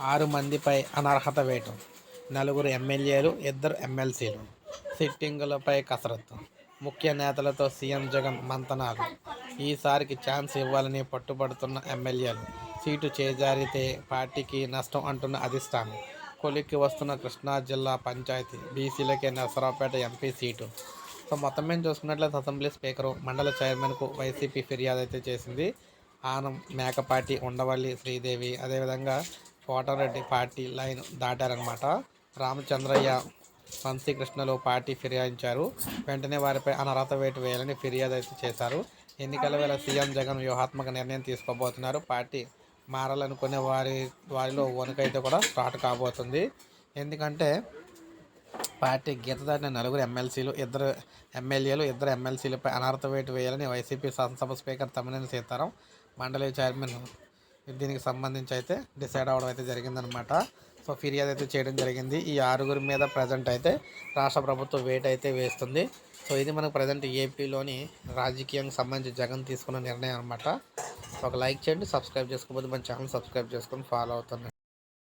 ఆరు మందిపై అనర్హత వేటు నలుగురు ఎమ్మెల్యేలు ఇద్దరు ఎమ్మెల్సీలు. సిట్టింగులపై కసరత్తు. ముఖ్య నేతలతో సీఎం జగన్ మంతనాలు. ఈసారికి ఛాన్స్ ఇవ్వాలని పట్టుబడుతున్న ఎమ్మెల్యేలు. సీటు చేజారితే పార్టీకి నష్టం అంటున్న అధిష్టానం. కొలిక్కి వస్తున్న కృష్ణా జిల్లా పంచాయతీ బీసీలకే నరసరావుపేట ఎంపీ సీటు. సో మొత్తం మేము చూసుకున్నట్లయితే అసెంబ్లీ స్పీకరు మండల చైర్మన్కు వైసీపీ ఫిర్యాదు అయితే చేసింది. ఆనం మేకపాటి ఉండవల్లి శ్రీదేవి. అదేవిధంగా కోటారెడ్డి పార్టీ లైన్ దాటారనమాట రామచంద్రయ్య వంశీకృష్ణలు పార్టీ ఫిర్యాదించారు వెంటనే వారిపై అనర్హత వేటు వేయాలని ఫిర్యాదు అయితే చేశారు. ఎన్నికల వేళ సీఎం జగన్ వ్యూహాత్మక నిర్ణయం తీసుకోబోతున్నారు. పార్టీ మారాలనుకునే వారి వారిలో వణుకైతే కూడా స్టార్ట్ కాబోతుంది. ఎందుకంటే పార్టీ గీత దాటిన నలుగురు ఎమ్మెల్సీలు ఇద్దరు ఎమ్మెల్యేలు ఇద్దరు ఎమ్మెల్సీలపై అనర్హత వేటు వేయాలని వైసీపీ శాసనసభ స్పీకర్ తమ్మినేని సీతారాం మండలి చైర్మన్ దీనికి సంబంధించి అయితే డిసైడ్ అవ్వడం అయితే జరిగిందనమాట. సో ఫిర్యాదు అయితే చేయడం జరిగింది. ఈ ఆరుగురి మీద ప్రజెంట్ అయితే రాష్ట్ర ప్రభుత్వం వేట్ అయితే వేస్తుంది. సో ఇది మనకు ప్రజెంట్ ఏపీలోని రాజకీయానికి సంబంధించి జగన్ తీసుకున్న నిర్ణయం అనమాట. ఒక లైక్ చేయండి సబ్స్క్రైబ్ చేసుకోకపోతే మన ఛానల్ సబ్స్క్రైబ్ చేసుకొని ఫాలో అవుతుంది